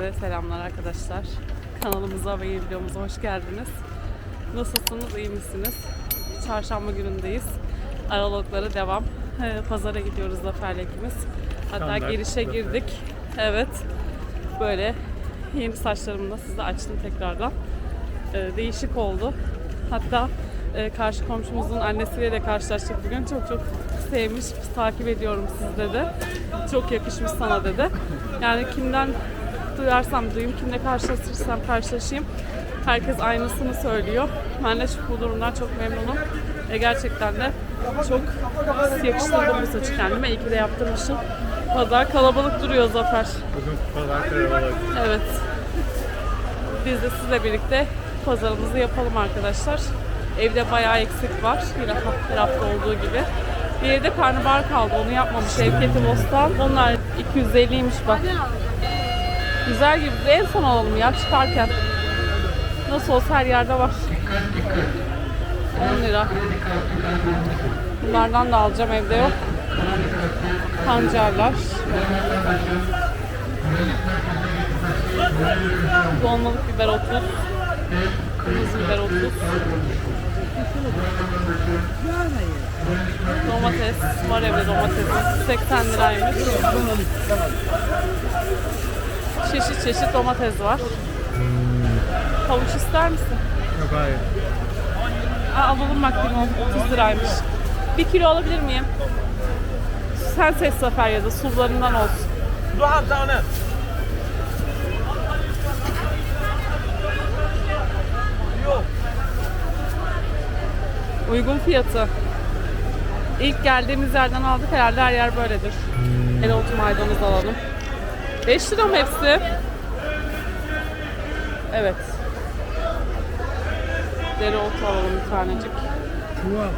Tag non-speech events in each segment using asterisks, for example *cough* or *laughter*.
Herkese selamlar arkadaşlar. Kanalımıza ve videomuza hoş geldiniz. Nasılsınız, iyi misiniz? Çarşamba günündeyiz. Araloglara devam. Ee, Pazara gidiyoruz Zafer'le ikimiz. Hatta Standart girişe Zafer. girdik. Evet. Böyle yeni saçlarımı da size açtım tekrardan. Ee, değişik oldu. Hatta e, karşı komşumuzun annesiyle de karşılaştık bugün. Çok çok sevmiş, takip ediyorum sizi dedi. Çok yakışmış sana dedi. Yani kimden duyarsam duyayım, kimle karşılaşırsam karşılaşayım. Herkes aynısını söylüyor. Ben de bu durumdan çok memnunum. E, gerçekten de çok yakıştırdım bu saçı kendime. İyi ki de yaptırmışım. Pazar kalabalık duruyor Zafer. Pazar karabalık. Evet. Biz de sizle birlikte pazarımızı yapalım arkadaşlar. Evde bayağı eksik var. Yine her hafta olduğu gibi. Bir evde karnabahar kaldı. Onu yapmamış Şevketi Bostan. Onlar 250'ymiş bak. Güzel gibi. En son alalım ya çıkarken. Nasıl olsa her yerde var. 10 lira. Bunlardan da alacağım evde yok. Pancarlar. Dolmalık biber 30. Kırmızı biber 30. Domates var evde domates. 80 liraymış. Çeşit çeşit domates var. Havuç ister misin? Yok hayır. Aa, alalım bak limon 30 liraymış. Bir kilo alabilir miyim? Sen seç Zafer ya da sularından olsun. Du har inte Uygun fiyatı. İlk geldiğimiz yerden aldık herhalde her yer böyledir. Erotu maydanoz alalım. 5 lira mı hepsi? Evet. Dereotu alalım bir tanecik. Çuval.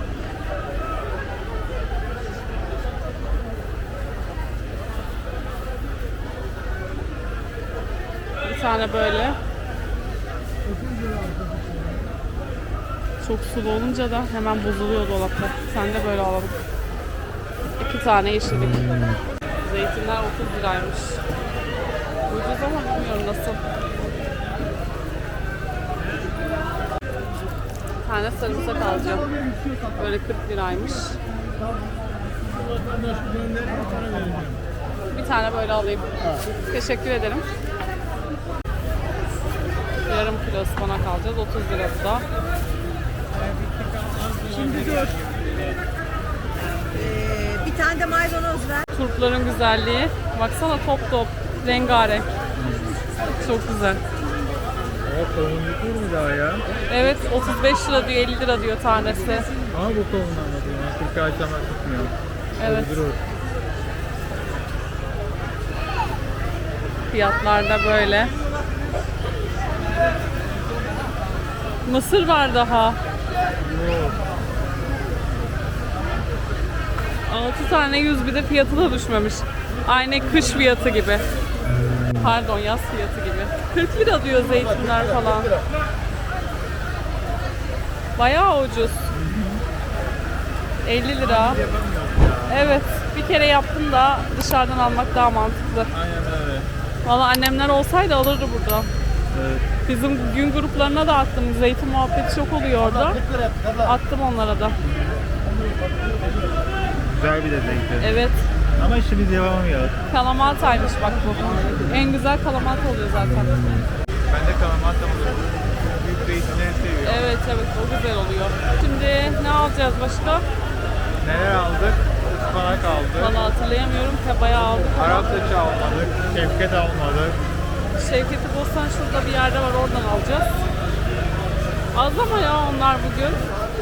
Bir tane böyle. Çok sulu olunca da hemen bozuluyor dolapta. Sen de böyle alalım. İki tane yeşillik. Zeytinler 30 liraymış. Ucuz ama bilmiyorum nasıl. Bir tane sarımsak alacağım. Böyle 40 liraymış. Bir tane böyle alayım. Teşekkür ederim. Yarım kilo ıspanak alacağız. 30 lira bu da. Şimdi dur. Ee, bir tane de maydanoz ver. Turpların güzelliği. Baksana top top. Rengarenk. Çok güzel. O kavun yutur mu daha ya? Evet 35 lira diyor 50 lira diyor tanesi. Ama bu kavundan da diyor. 40 ay zaman tutmuyor. Evet. Durur. Fiyatlar da böyle. Mısır var daha. Yok. 6 tane 100 bir de fiyatı da düşmemiş. Aynı kış fiyatı gibi. Pardon yaz fiyatı gibi. 40 lira diyor zeytinler falan. Bayağı ucuz. 50 lira. Evet bir kere yaptım da dışarıdan almak daha mantıklı. Aynen öyle. Valla annemler olsaydı alırdı burada. Evet. Bizim gün gruplarına da attım. Zeytin muhabbeti çok oluyor orada. Attım onlara da. Güzel bir de zeytin. Evet. Ama işte biz yapamıyoruz. Kalamataymış bak bu. En güzel kalamat oluyor zaten. Ben de kalamat ama büyük zeytinleri seviyorum. Evet evet o güzel oluyor. Şimdi ne alacağız başka? Neler aldık? Ispanak aldık. Valla hatırlayamıyorum ki bayağı aldık. Arap saçı almadık. Şevket almadık. Şevketi Bostan şurada bir yerde var oradan alacağız. Az ama ya onlar bugün.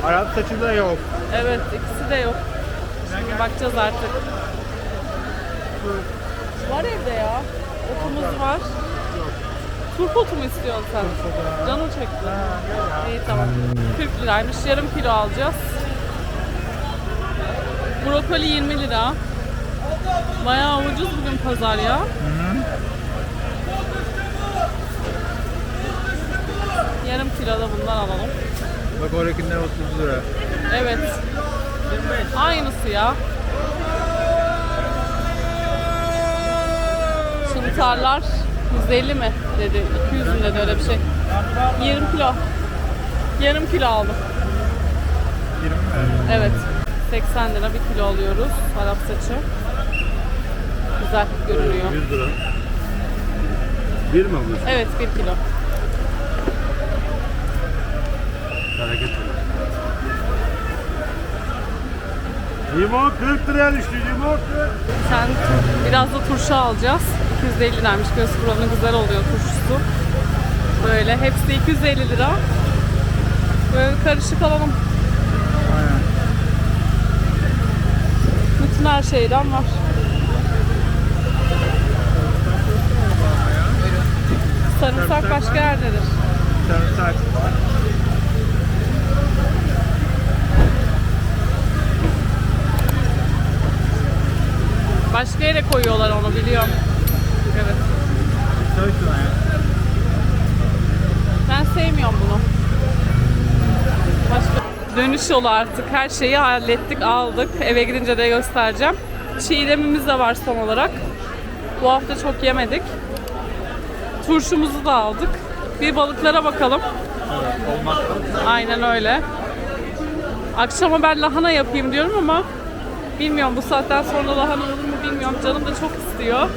Arap saçı da yok. Evet ikisi de yok. Şimdi bakacağız artık. Var evde ya. Otumuz var. Turp otu mu istiyorsun sen? Canım çekti. İyi tamam. 40 liraymış. Yarım kilo alacağız. Brokoli 20 lira. Bayağı ucuz bugün pazar ya. Yarım kilo da bundan alalım. Bak oradakiler 30 lira. Evet. Aynısı ya. Çıntarlar 150 mi dedi. 200 mü dedi öyle bir şey. 20 kilo. Yarım kilo aldım. 20 mi? Evet. 80 lira bir kilo alıyoruz. Arap saçı. Güzel görünüyor. 100 lira. Bir mi alıyorsun? Evet 1 kilo. Hareket olur. Limon 40 liraya düştü limon 40. Sen biraz da turşu alacağız. 250 liraymış. Göz buranın güzel oluyor turşusu. Böyle hepsi 250 lira. Böyle karışık alalım. Aynen. Bütün her şeyden var. Sarımsak başka yerdedir. Sarımsak var. Başka yere koyuyorlar onu biliyorum. Evet. Ben sevmiyorum bunu. Başka dönüş yolu artık. Her şeyi hallettik, aldık. Eve gidince de göstereceğim. Çiğdemimiz de var son olarak. Bu hafta çok yemedik. Turşumuzu da aldık. Bir balıklara bakalım. Aynen öyle. Akşama ben lahana yapayım diyorum ama bilmiyorum bu saatten sonra lahana olur mu bilmiyorum. Canım da çok istiyor.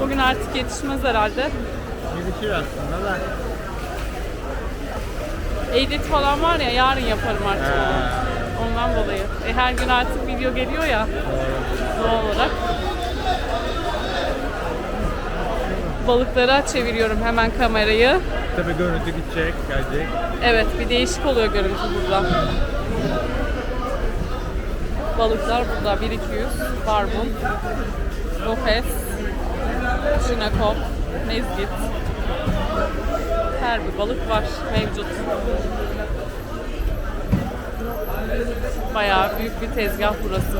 Bugün artık yetişmez herhalde. Gelişir aslında da. Edit falan var ya yarın yaparım artık onu. Ondan dolayı. E, her gün artık video geliyor ya doğal olarak. Balıklara çeviriyorum hemen kamerayı. Tabii görüntü gidecek, gelecek. Evet bir değişik oluyor görüntü burada. Balıklar burada 1200, barbun, lopez, şinekop, mezgit. Her bir balık var mevcut. Bayağı büyük bir tezgah burası.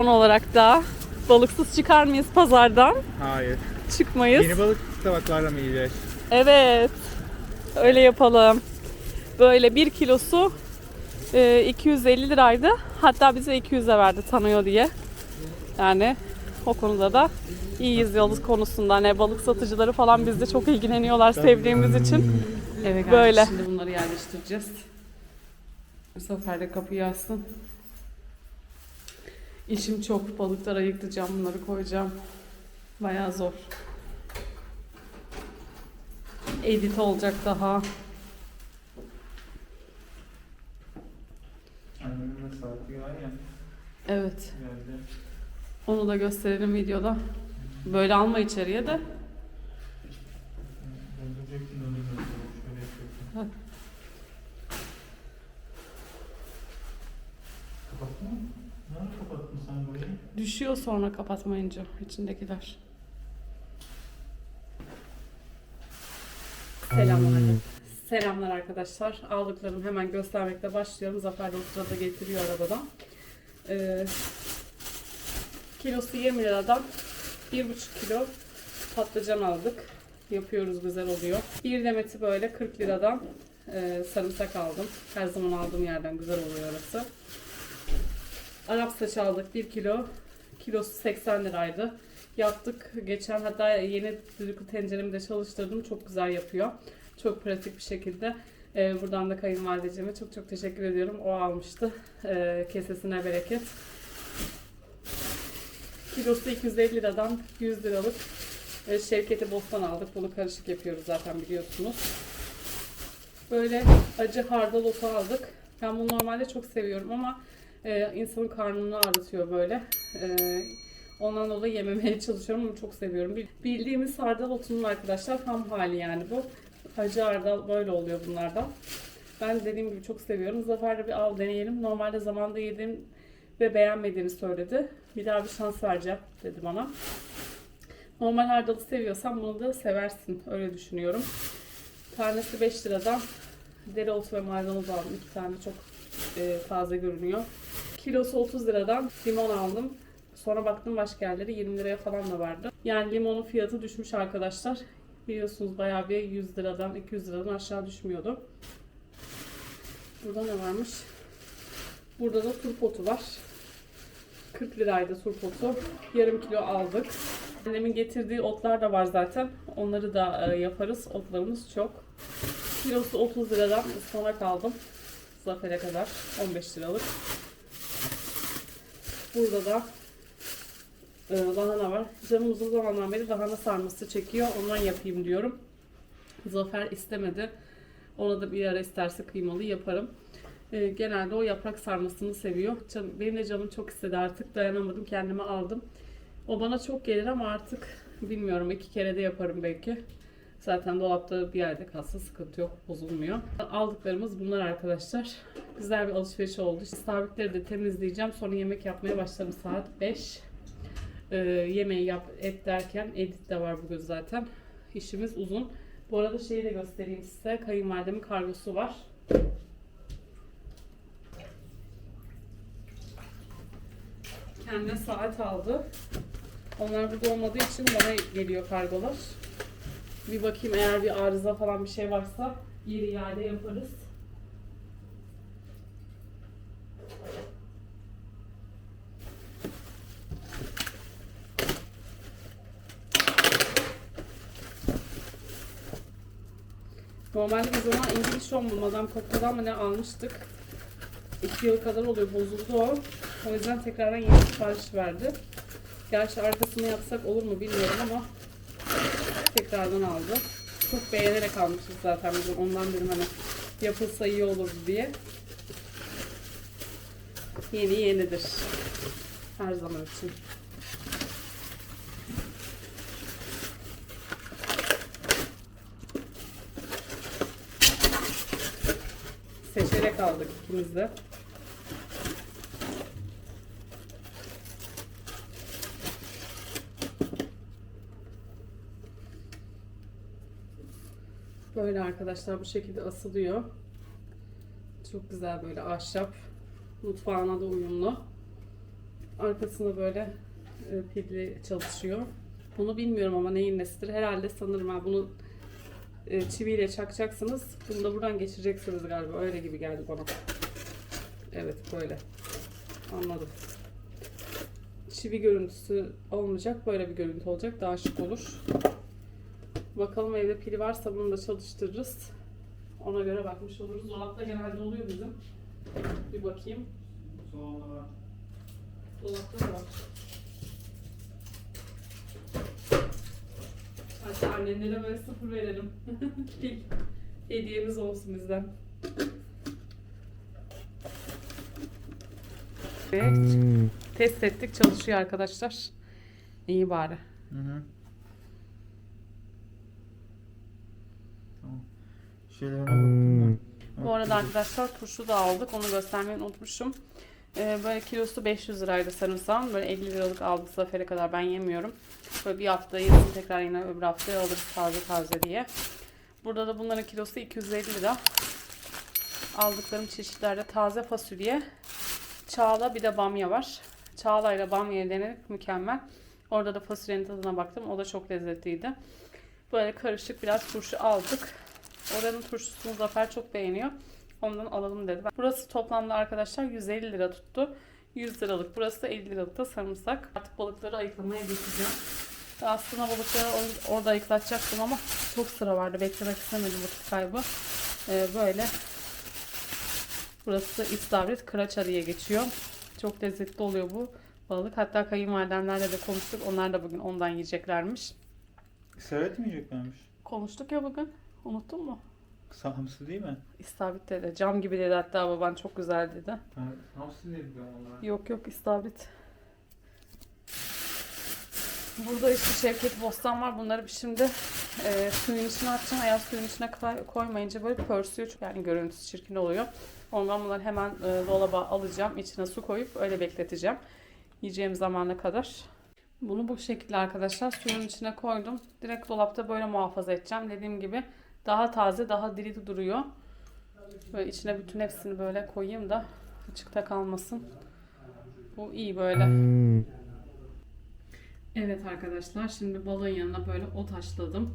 Son olarak da balıksız çıkar mıyız pazardan? Hayır. Çıkmayız. Yeni balık tabaklarla mı yiyeceğiz? Evet. Öyle yapalım. Böyle bir kilosu e, 250 liraydı. Hatta bize 200'e verdi tanıyor diye. Yani o konuda da iyiyiz yolumuz konusunda. Ne balık satıcıları falan bizde çok ilgileniyorlar sevdiğimiz için. Eve geldik. Böyle. Şimdi bunları yerleştireceğiz. Bu sefer de kapıyı açsın. İşim çok. Balıkları ayıklayacağım, bunları koyacağım. Bayağı zor. Edit olacak daha. Annemin de saati var ya. Evet. Geldi. Onu da gösterelim videoda. Böyle alma içeriye de. Kapattın mı? Nerede kapattın sen burayı? Düşüyor sonra kapatmayınca içindekiler. Selamlar. Selamlar arkadaşlar. Aldıklarımı hemen göstermekle başlıyorum. Zafer de o sırada getiriyor arabadan. Ee, kilosu 20 liradan 1,5 kilo patlıcan aldık. Yapıyoruz güzel oluyor. Bir demeti böyle 40 liradan e, sarımsak aldım. Her zaman aldığım yerden güzel oluyor orası. Arap saç aldık 1 kilo. Kilosu 80 liraydı. Yaptık geçen hatta yeni düdüklü tenceremi de çalıştırdım. Çok güzel yapıyor. Çok pratik bir şekilde. Ee, buradan da kayınvalideciğime çok çok teşekkür ediyorum. O almıştı. Ee, kesesine bereket. Kilosu 250 liradan 100 liralık e, Şevketi Bostan aldık. Bunu karışık yapıyoruz zaten biliyorsunuz. Böyle acı hardal otu aldık. Ben bunu normalde çok seviyorum ama e, insanın karnını ağrıtıyor böyle. E, ondan dolayı yememeye *laughs* çalışıyorum ama çok seviyorum. Bil- Bildiğimiz hardal otunun arkadaşlar ham hali yani bu. Acı hardal böyle oluyor bunlardan. Ben dediğim gibi çok seviyorum. Zafer de bir al deneyelim. Normalde zamanda yedim ve beğenmediğini söyledi. Bir daha bir şans vereceğim dedi bana. Normal hardalı seviyorsan bunu da seversin. Öyle düşünüyorum. Tanesi 5 liradan dereotu ve maydanoz aldım. İki tane çok e, taze görünüyor. Kilosu 30 liradan limon aldım. Sonra baktım başka yerlere 20 liraya falan da vardı. Yani limonun fiyatı düşmüş arkadaşlar. Biliyorsunuz bayağı bir 100 liradan 200 liradan aşağı düşmüyordu. Burada ne varmış? Burada da turpotu var. 40 liraydı turpotu. Yarım kilo aldık. Annemin getirdiği otlar da var zaten. Onları da e, yaparız. Otlarımız çok. Kilosu 30 liradan ıspanak aldım. Zafer'e kadar 15 liralık. Burada da e, lahana var. Canım uzun zamandan beri lahana sarması çekiyor. Ondan yapayım diyorum. Zafer istemedi. Ona da bir ara isterse kıymalı yaparım. E, genelde o yaprak sarmasını seviyor. Can, benim de canım çok istedi artık. Dayanamadım kendime aldım. O bana çok gelir ama artık bilmiyorum iki kere de yaparım belki. Zaten dolapta bir yerde kalsa sıkıntı yok, bozulmuyor. Aldıklarımız bunlar arkadaşlar. Güzel bir alışveriş oldu. İstavritleri de temizleyeceğim. Sonra yemek yapmaya başlarım saat 5. Ee, yemeği yap et derken edit de var bugün zaten. İşimiz uzun. Bu arada şeyi de göstereyim size. Kayınvalidemin kargosu var. Kendine saat aldı. Onlar burada olmadığı için bana geliyor kargolar. Bir bakayım eğer bir arıza falan bir şey varsa geri iade yaparız. Normalde biz ona İngiliz Madame Coco'dan mı ne almıştık. İki yıl kadar oluyor bozuldu o. O yüzden tekrardan yeni sipariş verdi. Gerçi arkasını yapsak olur mu bilmiyorum ama tekrardan aldı. Çok beğenerek almışız zaten biz ondan dedim hani yapılsa iyi olur diye. Yeni yenidir. Her zaman için. Seçerek aldık ikimiz de. Böyle arkadaşlar bu şekilde asılıyor. Çok güzel böyle ahşap. Mutfağına da uyumlu. Arkasında böyle e, pilli çalışıyor. Bunu bilmiyorum ama neyin nesidir. Herhalde sanırım ha bunu e, çiviyle çakacaksınız. Bunu da buradan geçireceksiniz galiba. Öyle gibi geldi bana. Evet böyle. Anladım. Çivi görüntüsü olmayacak. Böyle bir görüntü olacak. Daha şık olur. Bakalım evde pili varsa bunu da çalıştırırız. Ona göre bakmış oluruz. Dolapta genelde oluyor bizim. Bir bakayım. Dolapta da var. Hatta annenlere böyle sıfır verelim. *laughs* Pil hediyemiz olsun bizden. Evet. Test ettik çalışıyor arkadaşlar. İyi bari. Hı hı. Tamam. Şeylerine baktım ben. Bu arada arkadaşlar turşu da aldık. Onu göstermeyi unutmuşum. Ee, böyle kilosu 500 liraydı sarımsağın. Böyle 50 liralık aldık zafere kadar. Ben yemiyorum. Böyle bir hafta yesin tekrar yine öbür haftaya alırız taze taze diye. Burada da bunların kilosu 250 lira. Aldıklarım çeşitlerde taze fasulye, çağla bir de bamya var. Çağla ile bamya'yı denedik mükemmel. Orada da fasulyenin tadına baktım. O da çok lezzetliydi. Böyle karışık biraz turşu aldık. Oranın turşusunu Zafer çok beğeniyor. Ondan alalım dedi. Burası toplamda arkadaşlar 150 lira tuttu. 100 liralık. Burası da 50 liralık da sarımsak. Artık balıkları ayıklamaya geçeceğim. Aslında balıkları or- orada ayıklatacaktım ama çok sıra vardı. Beklemek istemedim vakit kaybı. Ee, böyle. Burası istavrit kıraça diye geçiyor. Çok lezzetli oluyor bu balık. Hatta kayınvalidemlerle de konuştuk. Onlar da bugün ondan yiyeceklermiş. İsabet mi yiyeceklermiş? Konuştuk ya bugün. Unuttun mu? Kısa hamsi değil mi? İstavrit dedi. Cam gibi dedi hatta baban çok güzel dedi. Ha, hamsi diye biliyorum onlara. Yok yok istavrit. Burada işte Şevket Bostan var. Bunları bir şimdi e, suyun içine atacağım. Eğer suyun içine koy- koymayınca böyle pörsüyor. Çok yani görüntüsü çirkin oluyor. Ondan bunları hemen e, dolaba alacağım. İçine su koyup öyle bekleteceğim. Yiyeceğim zamana kadar. Bunu bu şekilde arkadaşlar suyun içine koydum. Direkt dolapta böyle muhafaza edeceğim. Dediğim gibi daha taze, daha diri duruyor. Böyle içine bütün hepsini böyle koyayım da açıkta kalmasın. Bu iyi böyle. Evet arkadaşlar şimdi balığın yanına böyle ot haşladım.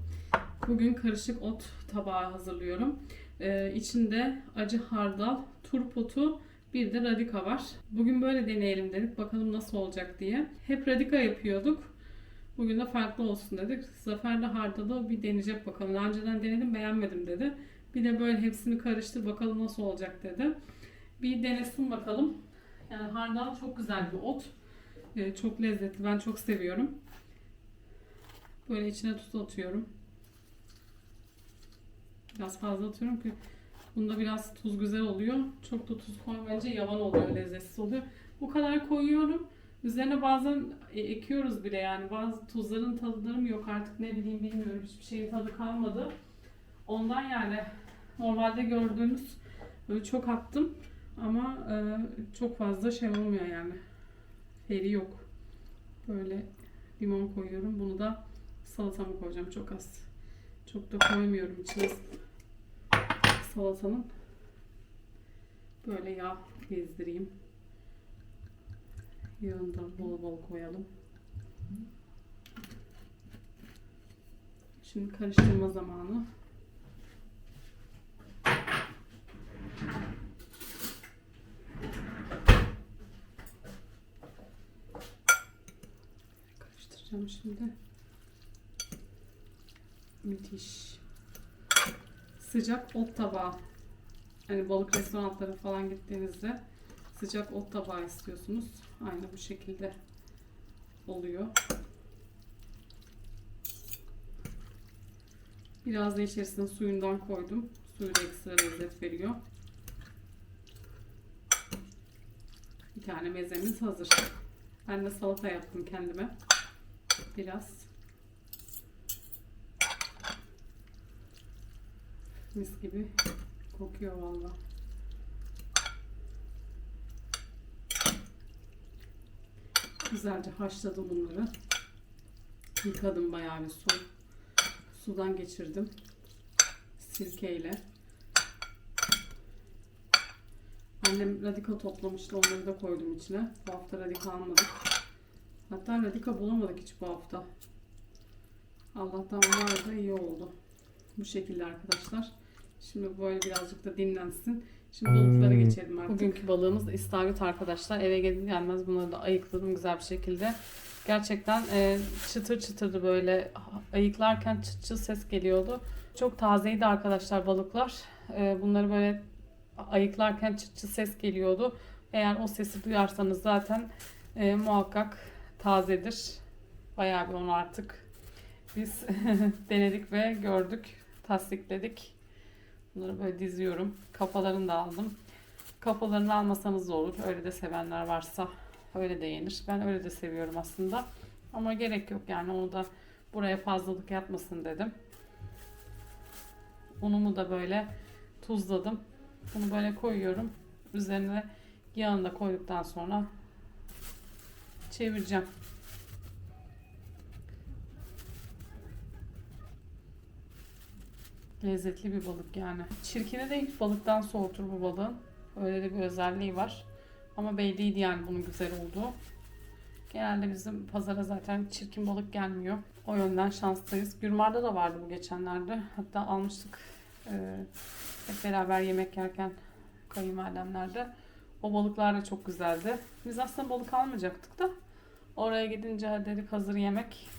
Bugün karışık ot tabağı hazırlıyorum. Ee, içinde acı hardal, turp otu, bir de radika var. Bugün böyle deneyelim dedik. Bakalım nasıl olacak diye. Hep radika yapıyorduk. Bugün de farklı olsun dedik. Zafer de hardalı bir deneyecek bakalım. Daha önceden denedim beğenmedim dedi. Bir de böyle hepsini karıştır bakalım nasıl olacak dedi. Bir denesin bakalım. Yani hardal çok güzel bir ot. Ee, çok lezzetli. Ben çok seviyorum. Böyle içine tuz atıyorum. Biraz fazla atıyorum ki bunda biraz tuz güzel oluyor. Çok da tuz koymayınca yavan oluyor, lezzetsiz oluyor. Bu kadar koyuyorum. Üzerine bazen e, ekiyoruz bile yani bazı tuzların tadıları mı yok artık ne bileyim bilmiyorum hiçbir şeyin tadı kalmadı. Ondan yani normalde gördüğünüz böyle çok attım ama e, çok fazla şey olmuyor yani. Feri yok. Böyle limon koyuyorum. Bunu da salatama koyacağım çok az. Çok da koymuyorum içine salatanın. Böyle yağ gezdireyim. Yağını da bol bol koyalım. Şimdi karıştırma zamanı. Karıştıracağım şimdi. Müthiş. Sıcak ot tabağı. Hani balık restoranlara falan gittiğinizde sıcak ot tabağı istiyorsunuz. Aynı bu şekilde oluyor. Biraz da içerisine suyundan koydum. Suyu da ekstra lezzet veriyor. Bir tane mezemiz hazır. Ben de salata yaptım kendime. Biraz. Mis gibi kokuyor valla. Güzelce haşladım bunları. Yıkadım bayağı bir su. Sudan geçirdim. Sirkeyle. Annem radika toplamıştı. Onları da koydum içine. Bu hafta radika almadık. Hatta radika bulamadık hiç bu hafta. Allah'tan var da iyi oldu. Bu şekilde arkadaşlar. Şimdi böyle birazcık da dinlensin. Şimdi balıklara geçelim artık. Bugünkü balığımız da istavrit arkadaşlar. Eve gelir gelmez bunları da ayıkladım güzel bir şekilde. Gerçekten e, çıtır çıtırdı böyle ayıklarken çıt çıt ses geliyordu. Çok tazeydi arkadaşlar balıklar. E, bunları böyle ayıklarken çıt çıt ses geliyordu. Eğer o sesi duyarsanız zaten e, muhakkak tazedir. Bayağı bir onu artık biz *laughs* denedik ve gördük, tasdikledik. Bunları böyle diziyorum. Kafalarını da aldım. Kafalarını almasanız da olur. Öyle de sevenler varsa öyle de yenir. Ben öyle de seviyorum aslında. Ama gerek yok yani onu da buraya fazlalık yapmasın dedim. Unumu da böyle tuzladım. Bunu böyle koyuyorum. Üzerine yağını da koyduktan sonra çevireceğim. Lezzetli bir balık yani. Çirkini de ilk balıktan soğutur bu balığın. Öyle de bir özelliği var. Ama belliydi yani bunun güzel olduğu. Genelde bizim pazara zaten çirkin balık gelmiyor. O yönden şanslıyız. Gürmar'da da vardı bu geçenlerde. Hatta almıştık e, hep beraber yemek yerken kayınvalidemlerde. O balıklar da çok güzeldi. Biz aslında balık almayacaktık da oraya gidince dedik hazır yemek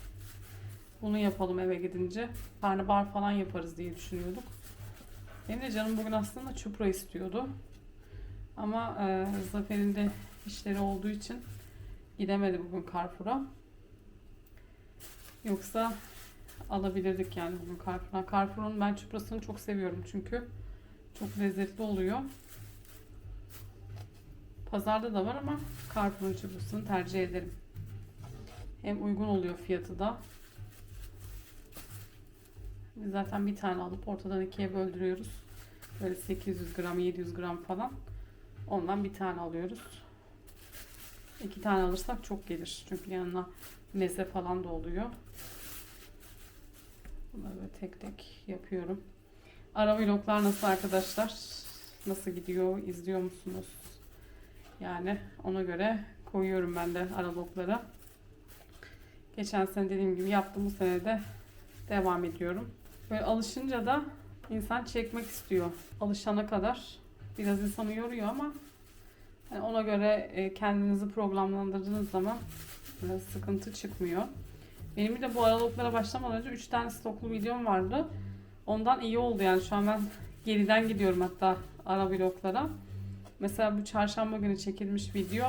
bunu yapalım eve gidince. Karnabahar falan yaparız diye düşünüyorduk. Benim de canım bugün aslında çupra istiyordu. Ama e, Zafer'in de işleri olduğu için gidemedi bugün Carrefour'a. Yoksa alabilirdik yani bugün Carrefour'dan. Carrefour'un ben çuprasını çok seviyorum çünkü. Çok lezzetli oluyor. Pazarda da var ama Carrefour'un çuprasını tercih ederim. Hem uygun oluyor fiyatı da. Zaten bir tane alıp ortadan ikiye böldürüyoruz. Böyle 800 gram, 700 gram falan. Ondan bir tane alıyoruz. İki tane alırsak çok gelir. Çünkü yanına meze falan da oluyor. Bunları böyle tek tek yapıyorum. Ara vloglar nasıl arkadaşlar? Nasıl gidiyor? İzliyor musunuz? Yani ona göre koyuyorum ben de ara vloglara. Geçen sene dediğim gibi yaptım bu sene de devam ediyorum. Böyle alışınca da insan çekmek istiyor. Alışana kadar biraz insanı yoruyor ama yani ona göre e, kendinizi programlandırdığınız zaman e, sıkıntı çıkmıyor. Benim bir de bu aralıklara başlamadan önce 3 tane stoklu videom vardı. Ondan iyi oldu yani şu an ben geriden gidiyorum hatta ara vloglara. Mesela bu çarşamba günü çekilmiş video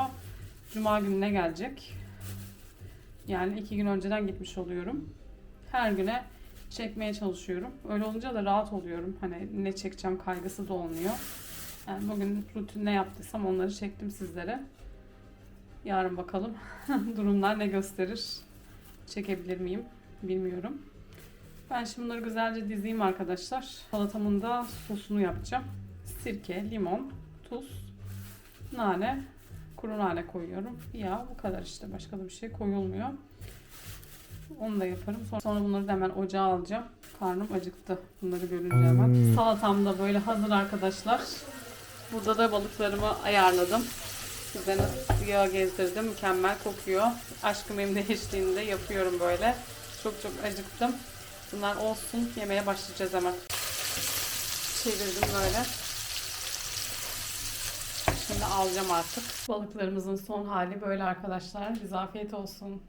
cuma gününe gelecek. Yani iki gün önceden gitmiş oluyorum. Her güne çekmeye çalışıyorum. Öyle olunca da rahat oluyorum. Hani ne çekeceğim kaygısı da olmuyor. Yani bugün rutin ne yaptıysam onları çektim sizlere. Yarın bakalım *laughs* durumlar ne gösterir. Çekebilir miyim bilmiyorum. Ben şimdi bunları güzelce dizeyim arkadaşlar. Salatamın da sosunu yapacağım. Sirke, limon, tuz, nane, kuru nane koyuyorum. Ya bu kadar işte. Başka da bir şey koyulmuyor. Onu da yaparım. Sonra, sonra bunları da hemen ocağa alacağım. Karnım acıktı. Bunları görünce hemen. Salatam da böyle hazır arkadaşlar. Burada da balıklarımı ayarladım. Üzerine yağ gezdirdim. Mükemmel kokuyor. Aşkım benim de eşliğinde yapıyorum böyle. Çok çok acıktım. Bunlar olsun. Yemeğe başlayacağız hemen. Çevirdim böyle. Şimdi alacağım artık. Balıklarımızın son hali böyle arkadaşlar. Bize afiyet olsun.